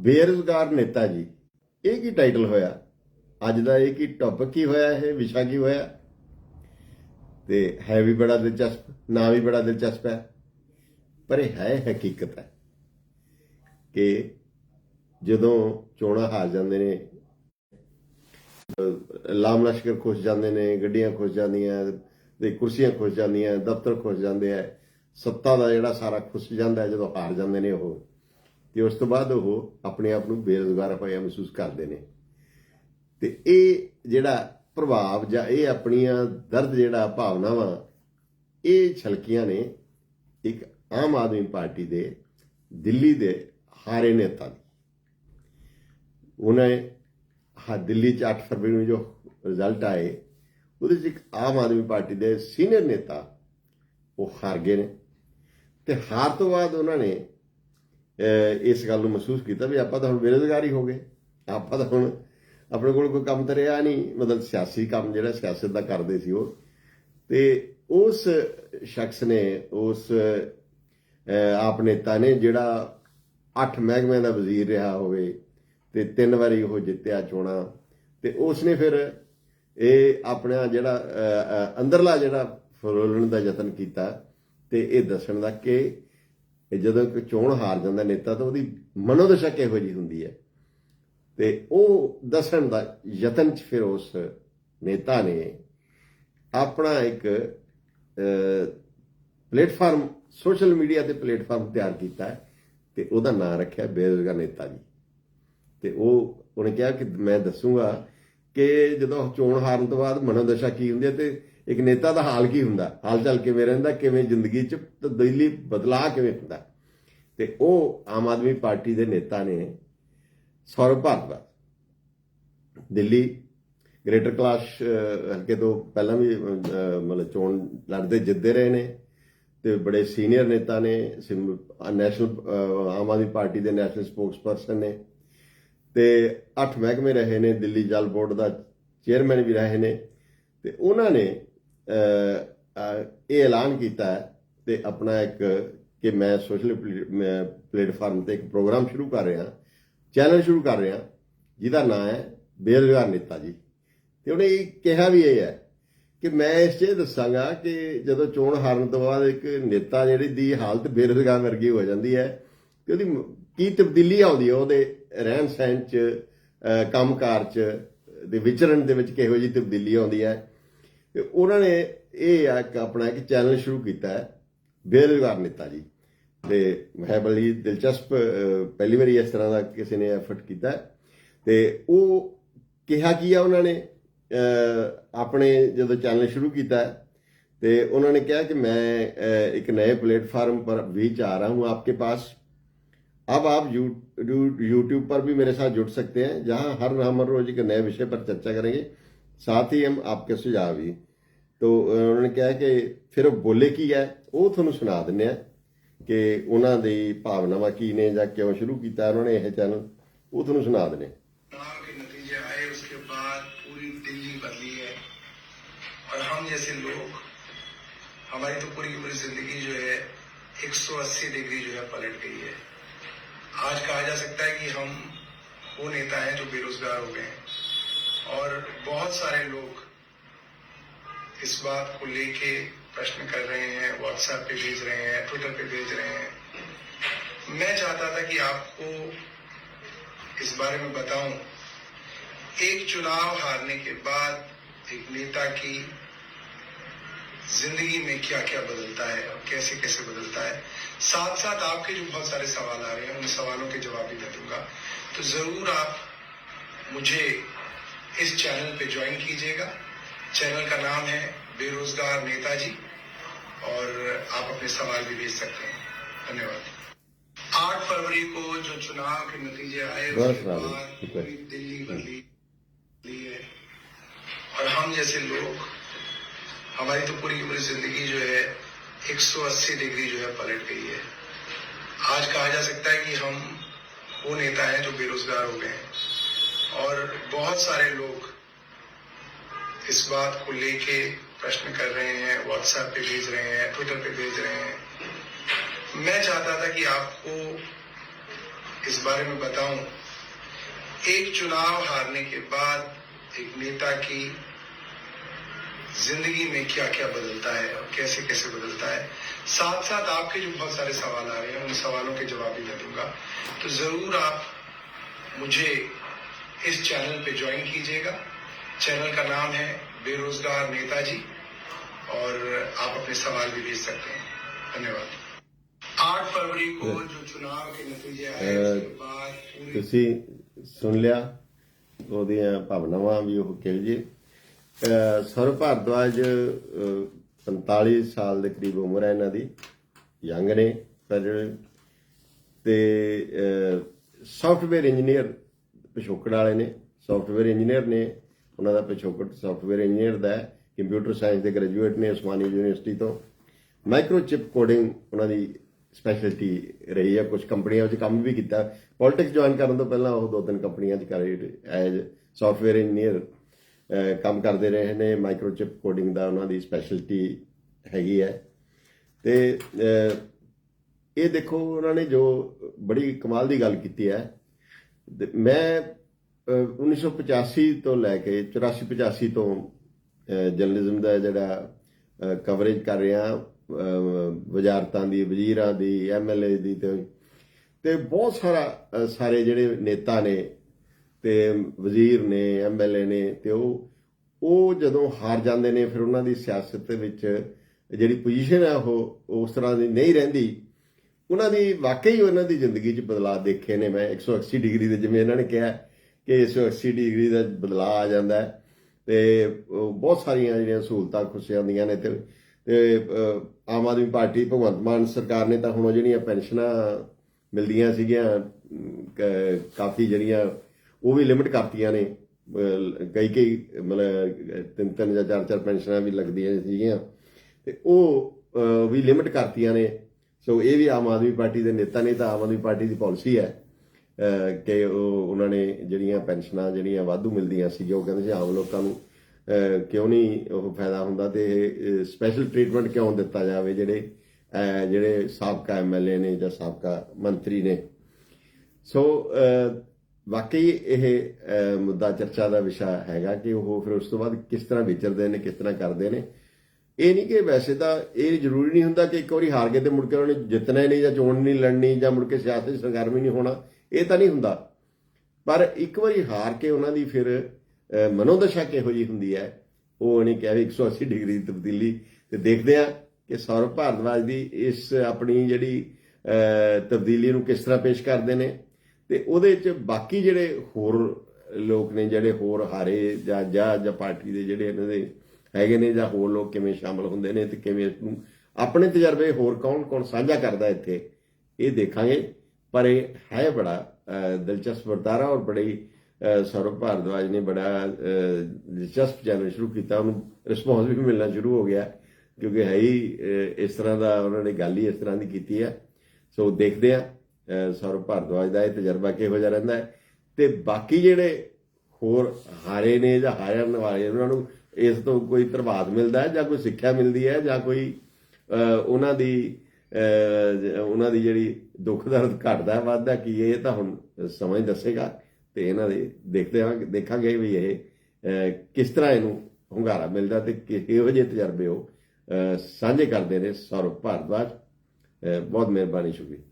ਬੇਰੁਜ਼ਗਾਰ ਨੇਤਾ ਜੀ, ਇਹ ਕੀ ਟਾਈਟਲ ਹੋਇਆ? ਅੱਜ ਦਾ ਇਹ ਕੀ ਟੌਪਿਕ ਕੀ ਹੋਇਆ ਇਹ? ਵਿਸ਼ਾ ਕੀ ਹੋਇਆ? ਤੇ ਹੈ ਵੀ ਬੜਾ ਦਿਲਚਸਪ, ਨਾ ਵੀ ਬੜਾ ਦਿਲਚਸਪ ਹੈ। ਪਰ ਇਹ ਹੈ ਹਕੀਕਤ ਹੈ ਕਿ ਜਦੋਂ ਚੋਣਾਂ ਹਾਰ ਜਾਂਦੇ ਨੇ ਅਹ ਲਾਮ ਲਸ਼ਕਰ ਖੁਸ਼ ਜਾਂਦੇ ਨੇ, ਗੱਡੀਆਂ ਖੁਸ਼ ਜਾਂਦੀਆਂ ਤੇ ਕੁਰਸੀਆਂ ਖੁਸ਼ ਜਾਂਦੀਆਂ, ਦਫ਼ਤਰ ਖੁਸ਼ ਜਾਂਦੇ ਆ, ਸੱਤਾ ਦਾ ਜਿਹੜਾ ਸਾਰਾ ਖੁਸ਼ ਜਾਂਦਾ ਜਦੋਂ ਹਾਰ ਜਾਂਦੇ ਨੇ ਉਹ। ਤੇ ਉਸ ਤੋਂ ਬਾਅਦ ਉਹ ਆਪਣੇ ਆਪ ਨੂੰ ਬੇਰੁਜ਼ਗਾਰ ਹੋਇਆ ਮਹਿਸੂਸ ਕਰਦੇ ਨੇ। ਤੇ ਇਹ ਜਿਹੜਾ ਪ੍ਰਭਾਵ ਜਾਂ ਇਹ ਆਪਣੀਆਂ ਦਰਦ ਜਿਹੜਾ ਭਾਵਨਾਵਾਂ, ਇਹ ਛਲਕੀਆਂ ਨੇ ਇੱਕ ਆਮ ਆਦਮੀ ਪਾਰਟੀ ਦੇ, ਦਿੱਲੀ ਦੇ ਹਾਰੇ ਨੇਤਾ ਦੀ। ਉਹਨੇ ਹਾ, ਦਿੱਲੀ ਚ 8 ਫਰਵਰੀ ਨੂੰ ਜੋ ਰਿਜ਼ਲਟ ਆਏ, ਉਹਦੇ ਚ ਇੱਕ ਆਮ ਆਦਮੀ ਪਾਰਟੀ ਦੇ ਸੀਨੀਅਰ ਨੇਤਾ ਉਹ ਹਾਰ ਗਏ ਨੇ। ਤੇ ਹਾਰ ਤੋਂ ਬਾਅਦ ਉਹਨਾਂ ਨੇ ਇਸ ਗੱਲ ਨੂੰ ਮਹਿਸੂਸ ਕੀਤਾ ਵੀ ਆਪਾਂ ਤਾਂ ਹੁਣ ਬੇਰੁਜ਼ਗਾਰ ਹੋ ਗਏ। ਆਪਾਂ ਤਾਂ ਹੁਣ ਆਪਣੇ ਕੋਲ ਕੋਈ ਕੰਮ ਤਾਂ ਰਿਹਾ ਨਹੀਂ। ਮਤਲਬ ਸਿਆਸੀ ਕੰਮ ਜਿਹੜਾ ਸਿਆਸਤ ਦਾ ਕਰਦੇ ਸੀ ਉਹ। ਤੇ ਉਸ ਸ਼ਖਸ ਨੇ, ਉਸ ਆਪ ਨੇਤਾ ਨੇ ਜਿਹੜਾ ਅੱਠ ਮਹਿਕਮਿਆਂ ਦਾ ਵਜ਼ੀਰ ਰਿਹਾ ਹੋਵੇ ਤੇ ਤਿੰਨ ਵਾਰੀ ਉਹ ਜਿੱਤਿਆ ਚੋਣਾਂ। ਤੇ ਉਸ ਨੇ ਫਿਰ ਇਹ ਆਪਣਾ ਜਿਹੜਾ ਅੰਦਰਲਾ ਜਿਹੜਾ ਫਰੋਲਣ ਦਾ ਯਤਨ ਕੀਤਾ ਤੇ ਇਹ ਦੱਸਣ ਦਾ ਕਿ ਇਹ ਜਦੋਂ ਕੋਈ ਚੋਣ ਹਾਰ ਜਾਂਦਾ ਨੇਤਾ, ਤਾਂ ਉਹਦੀ ਮਨੋਦਸ਼ਾ ਕਿਹੋ ਜਿਹੀ ਹੁੰਦੀ ਹੈ? ਤੇ ਉਹ ਦੱਸਣ ਦਾ ਯਤਨ ਚ ਫਿਰ ਉਸ ਨੇਤਾ ਨੇ ਆਪਣਾ ਇੱਕ ਪਲੇਟਫਾਰਮ, ਸੋਸ਼ਲ ਮੀਡੀਆ ਤੇ ਪਲੇਟਫਾਰਮ ਤਿਆਰ ਕੀਤਾ ਹੈ ਤੇ ਉਹਦਾ ਨਾਮ ਰੱਖਿਆ ਬੇਰੁਜ਼ਗਾਰ ਨੇਤਾ ਜੀ। ਤੇ ਉਹ, ਉਹਨੇ ਕਿਹਾ ਕਿ ਮੈਂ ਦੱਸੂਗਾ ਕਿ ਜਦੋਂ ਚੋਣ ਹਾਰਨ ਤੋਂ ਬਾਅਦ ਮਨੋਦਸ਼ਾ ਕੀ ਹੁੰਦੀ ਹੈ ਤੇ ਇੱਕ ਨੇਤਾ ਦਾ ਹਾਲ ਕੀ ਹੁੰਦਾ? ਹਾਲ ਚਾਲ ਕਿਵੇਂ ਰਹਿੰਦਾ? ਕਿਵੇਂ ਜ਼ਿੰਦਗੀ 'ਚ ਤਬਦੀਲੀ ਬਦਲਾਅ ਕਿਵੇਂ ਹੁੰਦਾ? ਤੇ ਉਹ ਆਮ ਆਦਮੀ ਪਾਰਟੀ ਦੇ ਨੇਤਾ ਨੇ ਸੌਰਵ ਭਾਰਦਵਾਜ ਦਿੱਲੀ ਗ੍ਰੇਟਰ ਕਲਾਸ ਹਲਕੇ ਤੋਂ ਪਹਿਲਾਂ ਵੀ ਮਤਲਬ ਚੋਣ ਲੜਦੇ ਜਿੱਤਦੇ ਰਹੇ ਨੇ ਤੇ ਬੜੇ ਸੀਨੀਅਰ ਨੇਤਾ ਨੇ, ਸਿਮ- ਨੈਸ਼ਨਲ ਆਮ ਆਦਮੀ ਪਾਰਟੀ ਦੇ ਨੈਸ਼ਨਲ ਸਪੋਕਸਪਰਸਨ ਨੇ ਤੇ ਅੱਠ ਮਹਿਕਮੇ ਰਹੇ ਨੇ, ਦਿੱਲੀ ਜਲ ਬੋਰਡ ਦਾ ਚੇਅਰਮੈਨ ਵੀ ਰਹੇ ਨੇ ਤੇ ਉਹਨਾਂ ਨੇ ਇਹ ਐਲਾਨ ਕੀਤਾ ਹੈ ਤੇ ਆਪਣਾ ਇੱਕ ਕਿ ਮੈਂ ਸੋਸ਼ਲ ਪਲੇਟਫਾਰਮ ਤੇ ਇੱਕ ਪ੍ਰੋਗਰਾਮ ਸ਼ੁਰੂ ਕਰ ਰਿਹਾ ਚੈਨਲ ਸ਼ੁਰੂ ਕਰ ਰਿਹਾ ਜਿਹਦਾ ਨਾਮ ਹੈ ਬੇਰੁਜ਼ਗਾਰ ਨੇਤਾ ਜੀ। ਤੇ ਉਹਨੇ ਕਿਹਾ ਵੀ ਇਹ ਹੈ ਕਿ ਮੈਂ ਇਸ 'ਚ ਇਹ ਦੱਸਾਂਗਾ ਕਿ ਜਦੋਂ ਚੋਣ ਹਾਰਨ ਤੋਂ ਬਾਅਦ ਇੱਕ ਨੇਤਾ ਜਿਹੜੀ ਦੀ ਹਾਲਤ ਬੇਰੁਜ਼ਗਾਰ ਵਰਗੀ ਹੋ ਜਾਂਦੀ ਹੈ ਕਿ ਉਹਦੀ ਕੀ ਤਬਦੀਲੀ ਆਉਂਦੀ ਹੈ ਉਹਦੇ ਰਹਿਣ ਸਹਿਣ 'ਚ ਅਹ, ਕੰਮਕਾਰ 'ਚ ਦੇ ਵਿਚਰਨ ਦੇ ਵਿੱਚ ਕਿਹੋ ਜਿਹੀ ਤਬਦੀਲੀ ਆਉਂਦੀ ਹੈ ਉਹਨਾਂ ਨੇ ਇਹ ਇੱਕ ਆਪਣਾ ਇੱਕ ਚੈਨਲ ਸ਼ੁਰੂ ਕੀਤਾ ਹੈ ਬੇਰੁਜ਼ਗਾਰ ਨੇਤਾ ਜੀ ਤੇ ਹੈ ਬੜੀ ਦਿਲਚਸਪ ਅਹ, ਪਹਿਲੀ ਵਾਰੀ ਇਸ ਤਰ੍ਹਾਂ ਦਾ ਕਿਸੇ ਨੇ ਐਫਰਟ ਕੀਤਾ ਹੈ। ਤੇ ਉਹ ਕਿਹਾ ਕੀ ਆ ਉਹਨਾਂ ਨੇ ਅਹ, ਆਪਣੇ ਜਦੋਂ ਚੈਨਲ ਸ਼ੁਰੂ ਕੀਤਾ ਹੈ, ਤੇ उन्होंने कहा कि मैं अह, एक नए प्लेटफार्म पर भी जा रहा हूं आपके पास अब आप यू, यू, यूट्यूब पर भी मेरे साथ जुड़ सकते हैं जहां हर हम हर रोज एक नए विषय पर चर्चा करेंगे साथ ही हम आपके सुझाव भी तो अह, उन्होंने कहा कि ਫਿਰ ਉਹ ਬੋਲੇ ਕੀ ਹੈ ਉਹ ਤੁਹਾਨੂੰ ਸੁਣਾ ਦਿੰਨੇ ਆ ਕਿ ਉਹਨਾਂ ਦੀ ਭਾਵਨਾਵਾਂ ਕੀ ਨੇ ਜਾਂ ਕਿਉਂ ਸ਼ੁਰੂ ਕੀਤਾ ਉਹਨਾਂ ਨੇ ਇਹ ਚੈਨਲ ਉਹ ਤੁਹਾਨੂੰ ਸੁਣਾ ਦਿੰਨੇ ਆ। चुनाव के नतीजे आए उसके बाद पूरी दिल्ली बदली है और हम जैसे लोग हमारी तो पूरी की पूरी जिंदगी जो है 180 डिग्री जो है पलट गई है आज कहा जा सकता है कि हम वो नेता हैं जो बेरोजगार हो गए हैं اور بہت سارے لوگ اس بات کو لے کے پرشن کر رہے ہیں واٹس ایپ پہ بھیج رہے ہیں ٹویٹر پہ بھیج رہے ہیں۔ میں چاہتا تھا کہ آپ کو اس بارے میں بتاؤں۔ ایک چناؤ ہارنے کے بعد ایک نیتا کی زندگی میں کیا کیا بدلتا ہے اور کیسے کیسے بدلتا ہے۔ ساتھ ساتھ آپ کے جو بہت سارے سوال آ رہے ہیں، ان سوالوں کے جواب بھی دے دوں گا۔ تو ضرور آپ مجھے اس چینل پہ جوائن کیجیے گا۔ چینل کا نام ہے بے روزگار نیتا جی اور آپ اپنے سوال بھی بھیج سکتے ہیں۔ دھنیہ واد آٹھ فروری کو جو چناؤ کے نتیجے آئے پوری دلی بدلی ہے۔ اور ہم جیسے لوگ ہماری تو پوری پوری زندگی جو ہے ایک سو اسی ڈگری جو ہے پلٹ گئی ہے۔ آج کہا جا سکتا ہے کہ ہم وہ نیتا ہیں جو بے روزگار ہو گئے ہیں۔ اور بہت سارے لوگ اس بات کو لے کے پرشن کر رہے ہیں، واٹس ایپ پہ بھیج رہے ہیں، ٹویٹر پہ بھیج رہے ہیں۔ میں چاہتا تھا کہ آپ کو اس بارے میں بتاؤں۔ ایک چناؤ ہارنے کے بعد ایک نیتا کی زندگی میں کیا کیا بدلتا ہے اور کیسے کیسے بدلتا ہے۔ ساتھ ساتھ آپ کے جو بہت سارے سوال آ رہے ہیں، ان سوالوں کے جواب بھی دوں گا۔ تو ضرور آپ مجھے इस चैनल पे ज्वाइन कीजिएगा चैनल का नाम है बेरोजगार नेताजी और आप अपने सवाल भी भेज सकते हैं धन्यवाद आठ फरवरी को जो चुनाव के नतीजे आए उसके बाद पूरी ਤੁਸੀਂ ਸੁਣ ਲਿਆ ਉਹਦੀਆਂ ਭਾਵਨਾਵਾਂ ਵੀ ਉਹ ਕਿਹੋ ਜਿਹੇ ਅਹ ਸਰਵ ਭਾਰਦਵਾਜ ਅਹ 45 ਸਾਲ ਦੇ ਕਰੀਬ ਉਮਰ ਹੈ ਇਹਨਾਂ ਦੀ ਯੰਗ ਨੇ ਪਰ ਤੇ ਸੌਫਟਵੇਅਰ ਇੰਜੀਨੀਅਰ ਪਿਛੋਕੜ ਵਾਲੇ ਨੇ ਸੌਫਟਵੇਅਰ ਇੰਜੀਨੀਅਰ ਨੇ, ਉਹਨਾਂ ਦਾ ਪਿਛੋਕੜ ਸੌਫਟਵੇਅਰ ਇੰਜੀਨੀਅਰ ਦਾ ਹੈ ਕੰਪਿਊਟਰ ਸਾਇੰਸ ਦੇ ਗ੍ਰੈਜੂਏਟ ਨੇ ਉਸਮਾਨੀ ਯੂਨੀਵਰਸਿਟੀ ਤੋਂ। ਮਾਈਕਰੋਚਿਪ ਕੋਡਿੰਗ ਉਹਨਾਂ ਦੀ ਸਪੈਸ਼ਲਿਟੀ ਰਹੀ ਹੈ ਕੁਝ ਕੰਪਨੀਆਂ ਵਿੱਚ ਕੰਮ ਵੀ ਕੀਤਾ। ਪੋਲਿਟਿਕਸ ਜੁਆਇਨ ਕਰਨ ਤੋਂ ਪਹਿਲਾਂ ਉਹ ਦੋ ਤਿੰਨ ਕੰਪਨੀਆਂ 'ਚ ਕਰੇ ਐਜ਼ ਸੌਫਟਵੇਅਰ ਇੰਜੀਨੀਅਰ ਕੰਮ ਕਰਦੇ ਰਹੇ ਨੇ। ਮਾਈਕਰੋਚਿਪ ਕੋਡਿੰਗ ਦਾ ਉਹਨਾਂ ਦੀ ਸਪੈਸ਼ਲਿਟੀ ਹੈਗੀ ਹੈ। ਤੇ ਇਹ ਦੇਖੋ, ਉਹਨਾਂ ਨੇ ਜੋ ਬੜੀ ਕਮਾਲ ਦੀ ਗੱਲ ਕੀਤੀ ਹੈ ਮੈਂ ਅਹ, 1985 ਤੋਂ ਲੈ ਕੇ 84 85 ਤੋਂ ਜਰਨਲਿਜ਼ਮ ਦਾ ਜਿਹੜਾ ਕਵਰੇਜ ਕਰ ਰਿਹਾ ਵਜ਼ਾਰਤਾਂ ਦੀ ਵਜ਼ੀਰਾਂ ਦੀ ਐਮਐਲਏ ਦੀ ਤੇ ਤੇ ਬਹੁਤ ਸਾਰਾ ਸਾਰੇ ਜਿਹੜੇ ਨੇਤਾ ਨੇ ਤੇ ਵਜ਼ੀਰ ਨੇ ਐਮਐਲਏ ਨੇ ਤੇ ਉਹ ਉਹ ਜਦੋਂ ਹਾਰ ਜਾਂਦੇ ਨੇ ਫਿਰ ਉਹਨਾਂ ਦੀ ਸਿਆਸਤ ਦੇ ਵਿੱਚ ਜਿਹੜੀ ਪੋਜੀਸ਼ਨ ਹੈ ਉਹ ਉਸ ਤਰ੍ਹਾਂ ਦੀ ਨਹੀਂ ਰਹਿੰਦੀ। ਉਹਨਾਂ ਦੀ ਵਾਕਈ ਉਹਨਾਂ ਦੀ ਜ਼ਿੰਦਗੀ 'ਚ ਬਦਲਾਅ ਦੇਖੇ ਨੇ ਮੈਂ 180 ਡਿਗਰੀ ਦੇ ਜਿਵੇਂ ਇਹਨਾਂ ਨੇ ਕਿਹਾ ਕਿ 180 ਡਿਗਰੀ ਦਾ ਬਦਲਾਅ ਆ ਜਾਂਦਾ ਹੈ ਤੇ ਬਹੁਤ ਸਾਰੀਆਂ ਜਿਹੜੀਆਂ ਸਹੂਲਤਾਂ ਖੁਸ਼ੀਆਂ ਜਾਂਦੀਆਂ ਨੇ ਤੇ ਤੇ ਆਮ ਆਦਮੀ ਪਾਰਟੀ ਭਗਵੰਤ ਮਾਨ ਸਰਕਾਰ ਨੇ ਤਾਂ ਹੁਣ ਉਹ ਜਿਹੜੀਆਂ ਪੈਨਸ਼ਨਾਂ ਮਿਲਦੀਆਂ ਸੀਗੀਆਂ ਕ- ਕਾਫੀ ਜਿਹੜੀਆਂ ਉਹ ਵੀ ਲਿਮਿਟ ਕਰਤੀਆਂ ਨੇ ਕਈ ਕਈ ਮਤਲਬ ਤਿੰਨ ਤਿੰਨ ਜਾਂ ਚਾਰ ਚਾਰ ਪੈਨਸ਼ਨਾਂ ਵੀ ਲੱਗਦੀਆਂ ਸੀਗੀਆਂ ਤੇ ਉਹ ਵੀ ਲਿਮਿਟ ਕਰਤੀਆਂ ਨੇ ਸੋ ਇਹ ਵੀ ਆਮ ਆਦਮੀ ਪਾਰਟੀ ਦੇ ਨੇਤਾ ਨੇ ਤਾਂ ਆਮ ਆਦਮੀ ਪਾਰਟੀ ਦੀ ਪਾਲਿਸੀ ਹੈ ਕਿ ਉਹ ਉਹਨਾਂ ਨੇ ਜਿਹੜੀਆਂ ਪੈਨਸ਼ਨਾਂ ਜਿਹੜੀਆਂ ਵਾਧੂ ਮਿਲਦੀਆਂ ਸੀ ਉਹ ਕਹਿੰਦੇ ਸੀ ਆਮ ਲੋਕਾਂ ਨੂੰ ਕਿਉਂ ਨਹੀਂ ਉਹ ਫਾਇਦਾ ਹੁੰਦਾ ਤੇ ਸਪੈਸ਼ਲ ਟ੍ਰੀਟਮੈਂਟ ਕਿਉਂ ਦਿੱਤਾ ਜਾਵੇ ਜਿਹੜੇ ਜਿਹੜੇ ਸਾਬਕਾ ਐਮਐਲਏ ਨੇ ਜਾਂ ਸਾਬਕਾ ਮੰਤਰੀ ਨੇ। ਸੋ ਅਹ, ਵਾਕਈ ਇਹ ਮੁੱਦਾ ਚਰਚਾ ਦਾ ਵਿਸ਼ਾ ਹੈਗਾ ਕਿ ਉਹ ਫਿਰ ਉਸ ਤੋਂ ਬਾਅਦ ਕਿਸ ਤਰ੍ਹਾਂ ਵਿਚਰਦੇ ਨੇ ਕਿਸ ਤਰ੍ਹਾਂ ਕਰਦੇ ਨੇ। ਇਹ ਨਹੀਂ ਕਿ ਵੈਸੇ ਤਾਂ ਇਹ ਜ਼ਰੂਰੀ ਨਹੀਂ ਹੁੰਦਾ ਕਿ ਇੱਕ ਵਾਰੀ ਹਾਰ ਗਏ ਤੇ ਮੁੜ ਕੇ ਉਹਨਾਂ ਨੇ ਜਿੱਤਣਾ ਹੀ ਨਹੀਂ ਜਾਂ ਚੋਣ ਨਹੀਂ ਲੜਨੀ ਜਾਂ ਮੁੜ ਕੇ ਸਿਆਸਤ 'ਚ ਸਰਗਰਮ ਹੀ ਨਹੀਂ ਹੋਣਾ, ਇਹ ਤਾਂ ਨਹੀਂ ਹੁੰਦਾ। ਪਰ ਇੱਕ ਵਾਰੀ ਹਾਰ ਕੇ ਉਹਨਾਂ ਦੀ ਫਿਰ ਮਨੋਦਸ਼ਾ ਕਿਹੋ ਜੀ ਹੁੰਦੀ ਹੈ, ਉਹ ਉਹਨੇ ਕਿਹਾ ਵੀ 180 ਡਿਗਰੀ ਦੀ ਤਬਦੀਲੀ ਤੇ ਦੇਖਦੇ ਆ ਕਿ ਸੌਰਵ ਭਾਰਦਵਾਜ ਦੀ ਇਸ ਆਪਣੀ ਜਿਹੜੀ ਤਬਦੀਲੀ ਨੂੰ ਕਿਸ ਤਰ੍ਹਾਂ ਪੇਸ਼ ਕਰਦੇ ਨੇ ਤੇ ਉਹਦੇ ਚ ਬਾਕੀ ਜਿਹੜੇ ਹੋਰ ਲੋਕ ਨੇ ਜਿਹੜੇ ਹੋਰ ਹਾਰੇ ਜਾਂ ਜਾਂ ਜਾਂ ਪਾਰਟੀ ਦੇ ਜਿਹੜੇ ਇਹਨਾਂ ਦੇ ਹੈਗੇ ਨੇ ਜਾਂ ਹੋਰ ਲੋਕ ਕਿਵੇਂ ਸ਼ਾਮਲ ਹੁੰਦੇ ਨੇ ਤੇ ਕਿਵੇਂ ਇਸ ਨੂੰ। ਆਪਣੇ ਤਜਰਬੇ ਹੋਰ ਕੌਣ ਕੌਣ ਸਾਂਝਾ ਕਰਦਾ ਇੱਥੇ? ਇਹ ਦੇਖਾਂਗੇ। ਪਰ ਇਹ ਹੈ ਬੜਾ ਦਿਲਚਸਪ ਵਰਤਾਰਾ ਔਰ ਬੜੀ ਅਹ, ਸੌਰਵ ਭਾਰਦਵਾਜ ਨੇ ਬੜਾ ਦਿਲਚਸਪ ਚੈਨਲ ਸ਼ੁਰੂ ਕੀਤਾ। ਉਹਨੂੰ ਰਿਸਪੌਂਸ ਵੀ ਮਿਲਣਾ ਸ਼ੁਰੂ ਹੋ ਗਿਆ ਕਿਉਂਕਿ ਹੈ ਹੀ ਇਸ ਤਰ੍ਹਾਂ ਦਾ ਉਹਨਾਂ ਨੇ ਗੱਲ ਹੀ ਇਸ ਤਰ੍ਹਾਂ ਦੀ ਕੀਤੀ ਹੈ ਸੋ ਦੇਖਦੇ ਆ ਸੌਰਵ ਭਾਰਦਵਾਜ ਦਾ ਇਹ ਤਜਰਬਾ ਕਿਹੋ ਜਿਹਾ ਰਹਿੰਦਾ ਹੈ। ਤੇ ਬਾਕੀ ਜਿਹੜੇ ਹੋਰ ਹਾਰੇ ਨੇ ਜਾਂ ਹਾਰਨ ਵਾਲੇ ਉਹਨਾਂ ਨੂੰ ਇਸ ਤੋਂ ਕੋਈ ਪ੍ਰਭਾਵ ਮਿਲਦਾ ਹੈ ਜਾਂ ਕੋਈ ਸਿੱਖਿਆ ਮਿਲਦੀ ਹੈ ਜਾਂ ਕੋਈ ਉਹਨਾਂ ਦੀ ਉਹਨਾਂ ਦੀ ਜਿਹੜੀ ਦੁੱਖ ਦਰਦ ਘਟਦਾ ਵੱਧਦਾ ਕੀ ਇਹ ਤਾਂ ਹੁਣ ਸਮਝ ਦੱਸੇਗਾ ਤੇ ਇਹਨਾਂ ਦੇ ਦੇਖਦੇ ਹਾਂ, ਦੇਖਾਂਗੇ ਵੀ ਇਹ ਕਿਸ ਤਰ੍ਹਾਂ ਇਹਨੂੰ ਹੁੰਗਾਰਾ ਮਿਲਦਾ ਤੇ ਕਿਹੋ ਜਿਹੇ ਤਜਰਬੇ ਉਹ ਸਾਂਝੇ ਕਰਦੇ ਨੇ ਸੌਰਵ ਭਾਰਦਵਾਜ। ਬਹੁਤ ਮਿਹਰਬਾਨੀ, ਸ਼ੁਕਰੀਆ।